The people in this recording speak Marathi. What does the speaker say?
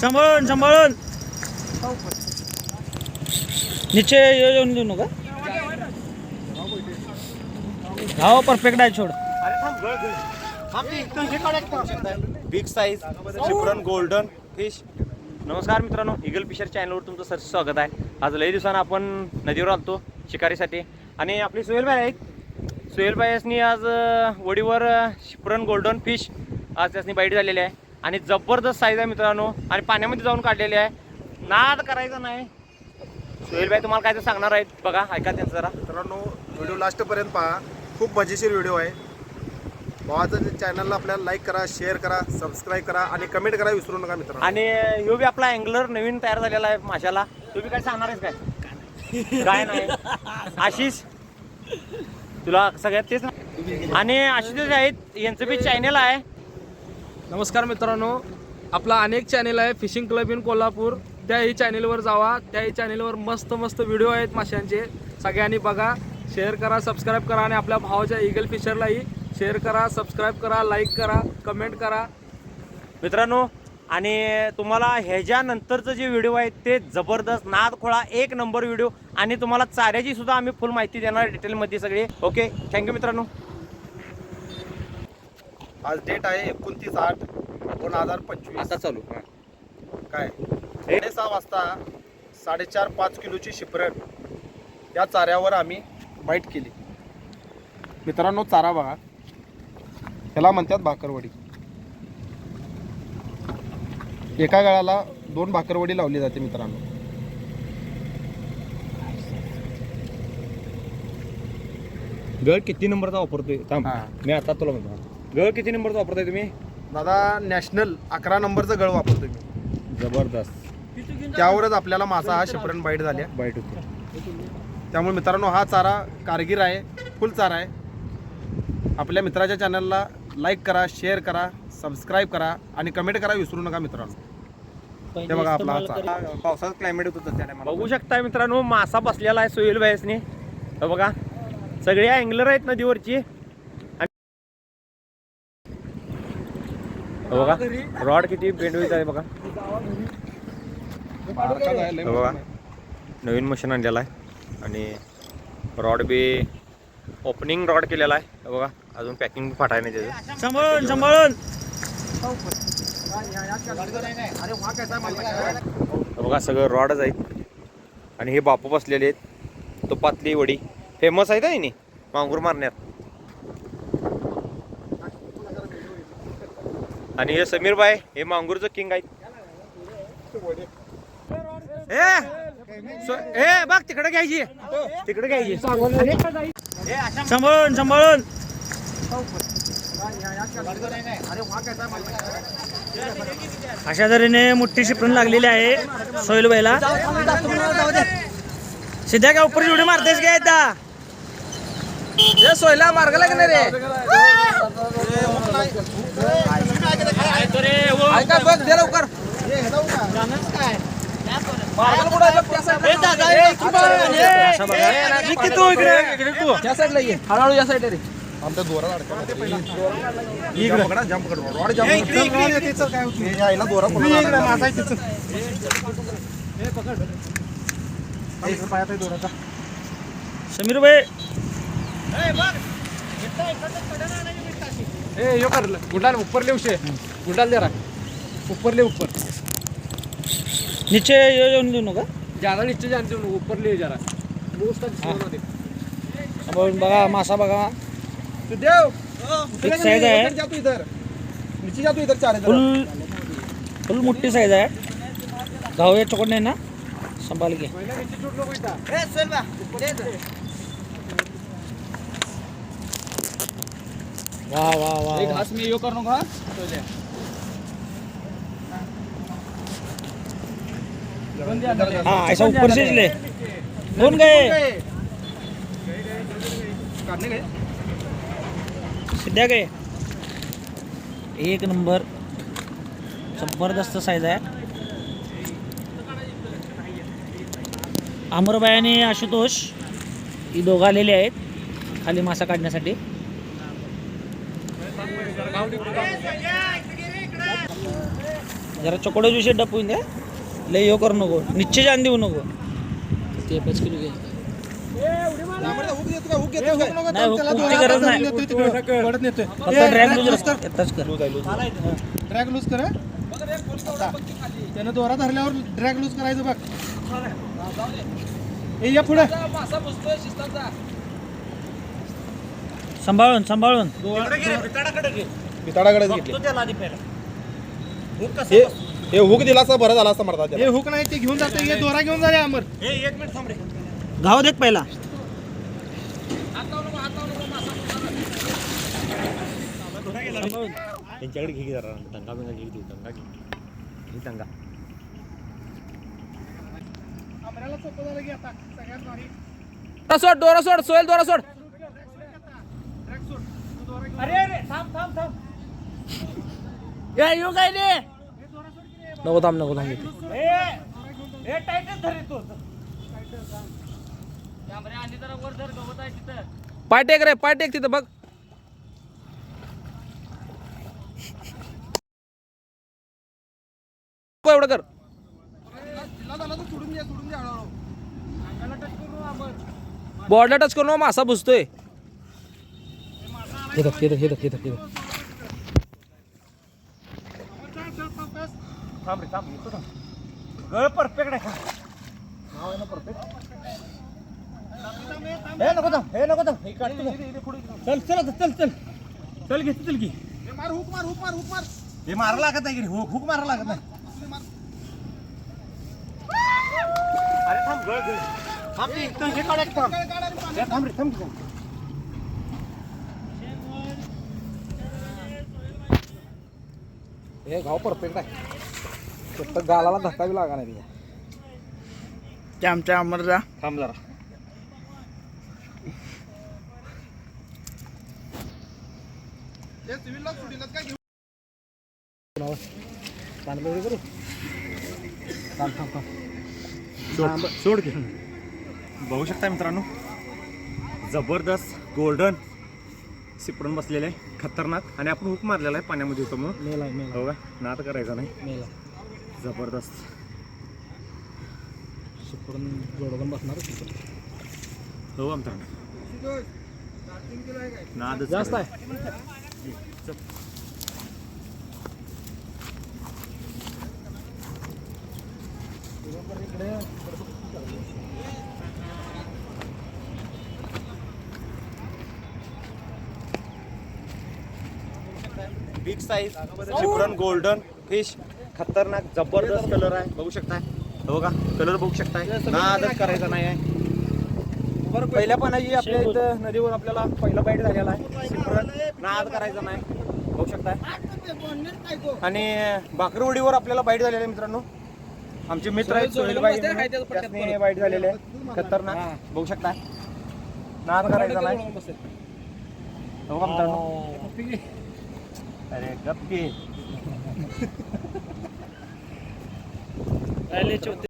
सांभाळून सांभाळून. निचे येऊन देऊ नका. हो परफेक्ट आहे छोड. बिग साईज चिपरन गोल्डन फिश नमस्कार मित्रांनो इगल फिशर चॅनलवर तुमचं सर स्वागत आहे. आज लई दिवसानं आपण नदीवर आलतो शिकारीसाठी. आणि आपली सोहेलबाई आहेत. सोहेलबाईसनी आज वडीवर शिपरन गोल्डन फिश आज त्यासनी बाईट झालेली आहे. आणि जबरदस्त साईज आहे मित्रांनो. आणि पाण्यामध्ये जाऊन काढलेली आहे. नाद करायचा नाही. सोहेलबाई तुम्हाला काय ते सांगणार आहेत. बघा ऐका त्यांचं जरा. मित्रांनो व्हिडिओ लास्टपर्यंत पहा. खूप मजेशीर व्हिडिओ आहे. भावाचं चॅनलला आपल्याला लाईक करा शेअर करा सबस्क्राईब करा आणि कमेंट करा विसरू नका मित्रांनो. आणि ह्यो बी आपला अँगलर नवीन तयार झालेला आहे माशाला तू बी काय सांगणार आहेस काय? काय नाही. आशिष तुला सगळ्यात तेच आणि आशिष आहेत यांचं बी चॅनल आहे. नमस्कार मित्रांनो. आपला अनेक चॅनेल आहे फिशिंग क्लब इन कोल्हापूर. त्याही चॅनेलवर जावा. त्याही चॅनेलवर मस्त मस्त व्हिडिओ आहेत माशांचे. सगळ्यांनी बघा. शेअर करा सबस्क्राईब करा आणि आपल्या भावाच्या इगल फिशरलाही शेअर करा सबस्क्राईब करा लाईक करा कमेंट करा. मित्रांनो आणि तुम्हाला ह्याच्यानंतरचं जे व्हिडिओ आहेत ते जबरदस्त नाद खोळा एक नंबर व्हिडिओ आणि तुम्हाला चाऱ्याची सुद्धा आम्ही फुल माहिती देणार डिटेलमध्ये सगळे. ओके थँक्यू मित्रांनो. आज डेट आहे एकोणतीस आठ दोन हजार पंचवीस. चालू. काय? सहा वाजता साडेचार पाच किलोची शिपरण या चाऱ्यावर आम्ही बाईट केली. मित्रांनो चारा बघा. ह्याला म्हणतात भाकरवडी. एका गळाला दोन भाकरवडी लावली जाते मित्रांनो. गळ किती नंबरचा वापरतोय? थांब. मी आता तुला म्हणतो. गळ किती नंबरचा वापरताय तुम्ही? दादा नॅशनल अकरा नंबरचं गळ वापरतोय मी. जबरदस्त. त्यावरच आपल्याला मासा हा शिपरण बाईट झाल्या. बाईट होते. त्यामुळे मित्रांनो हा चारा कारगिर आहे फुल चारा आहे. आपल्या मित्राच्या चॅनलला लाईक करा शेअर करा सबस्क्राईब करा आणि कमेंट करा विसरू नका मित्रांनो. हे बघा आपला हा चारा. पावसाचं क्लायमेट होतं बघू शकताय मित्रांनो मासा बसलेला आहे सोहेल भाईसने. हे बघा सगळे अँगलर आहेत नदीवरची आणि- हे बघा रॉड किती बेंड होत आहे बघा. हे बघा नवीन मशीन आणलेला आहे आणि रॉड बी ओपनिंग रॉड केलेला आहे. हे बघा अजून पॅकिंग फाटाय नाही त्याचं. सांभाळून सांभाळून. हे बघा सगळं रॉडच आहेत. आणि हे बापू बसलेले आहेत. तुपातली वडी. फेमस आहे का मांगूर मारण्यात. आणि हे समीर बाय हे मांगूरचं किंग आहेत. ए! सो- ए बघ तिकडे घ्यायची. तिकडे घ्यायची. सांभाळून सांभाळून. अशा तऱ्हेने मोठी शिपण लागलेली आहे सोयलबाईला सिद्ध्या का उपर उडी मारतेस काय हे सोयला मार्ग लागणार रे ऐका बघ दे लवकर मार्गाला कुठं आहे बघ, त्या side ला. असा बघा इकडे तू इकडे इकडे ये. हळूहळू या. साईड रे. आमच्या दोरा पकडा जाम पकड. रॉड जाम हे यायला दोरा पकडा. माझा पायात आहे दोराचा समीर भाई. ए यो कर. गुंडाल ऊपर ले उशे गुंडाल जरा ऊपर ले ऊपर नीचे येऊन देऊ नका. ज्यादा नीचे जानते हो ऊपर ले जरा. दोस्त सांभाळून बघा मासा बघा. तू देव एक साईज आहे. जा तू इधर नीचे जा तू इधर चार फुल फुल मोठी साईज आहे. गाव या चोकड नाही ना. संभाल घे. नीचे छूट नको इथं. वा वा वा. एक घास में यो कर नको हा. हाँ ऐसा ऊपर से ले दोन गए? सध्या गए। एक नंबर। जबरदस्त साईज आहे। अमरबाई आणि आशुतोष ही दोघं आलेले आहेत खाली मासा काढण्यासाठी. जरा चकोडा विषय डपून दे लय ह्यो करू नको. निश्चय जाण देऊ नको. ते पाच किलो घे. नाही हुक- हुकची गरज नाही. फक्त ड्रॅग लूज येताच कर. ड्रॅग लूज कर. त्यानं दोरा धरल्यावर ड्रॅग लूज करायचं बघ. या पुढे. सांभाळून सांभाळून. हे हे हुक दिला असता बरं झाला असता मरता हे हुक नाही ते घेऊन जाते हे दोरा घेऊन जा अमर. घाव देख पहिला. त्यांच्याकडे घे जरा दंगा बिंगा घे देऊ दंगा घे. दंगा. दोरा सोड दोरा सोड सोयल दोरा सोड. या येऊ काय रे? नको थांब नको थांब. पाय टेक रे पाय टेक तिथं. बघ. एवढं कर. बॉर्डर टच करून मासा बुजतोय हे धर, हे धर, हे धर, हे धर, हे धर. थांब रे थांब येतो थांब. गळ परफेक्ट आहे हे नको थांब हे नको थांब हे काढतो चल चल चल चल. चल घे चल घे. मार हुक मार हुक मार हुक मार. हे मारा लागत नाही की हुक हुक मारा लागत नाही. अरे थांब गळ गळ. थांब हे काढा की थांब हे थांब रे थांब. हे गाव परफेक्ट आहे. फक्त गालाला धक्का बी लागा नाही ते आमच्या अमरजा थांब जरा. सोड सोड घे बघू शकता मित्रांनो. जबरदस्त गोल्डन सिपडून बसलेले आहे खतरनाक. आणि आपण हुक मारलेला आहे पाण्यामध्ये होतो मग मेला मेला हो का? नाद करायचा नाही. मेला जबरदस्त. सुपरून जोडून बसणार हो मित्रांनो नाद जास्त आहे. बिग साईज चिपरन गोल्डन फिश खतरनाक जबरदस्त कलर आहे. बघू शकताय? हो का कलर बघू शकताय. नादच करायचा नाही आहे बरं. पहिल्या पाण्याची आपल्या इथं नदीवर आपल्याला पहिला बाईट झालेला आहे. नाद करायचा नाही. बघू शकताय? आणि बाकरवडीवर आपल्याला बाईट झालेला आहे मित्रांनो. आमचे मित्र आहेत सोहेल- बाईट झालेले आहे. खतरनाक. बघू शकताय? नाद करायचा नाही. हो का मित्रांनो. अरे गप्पी. राहिले चौथे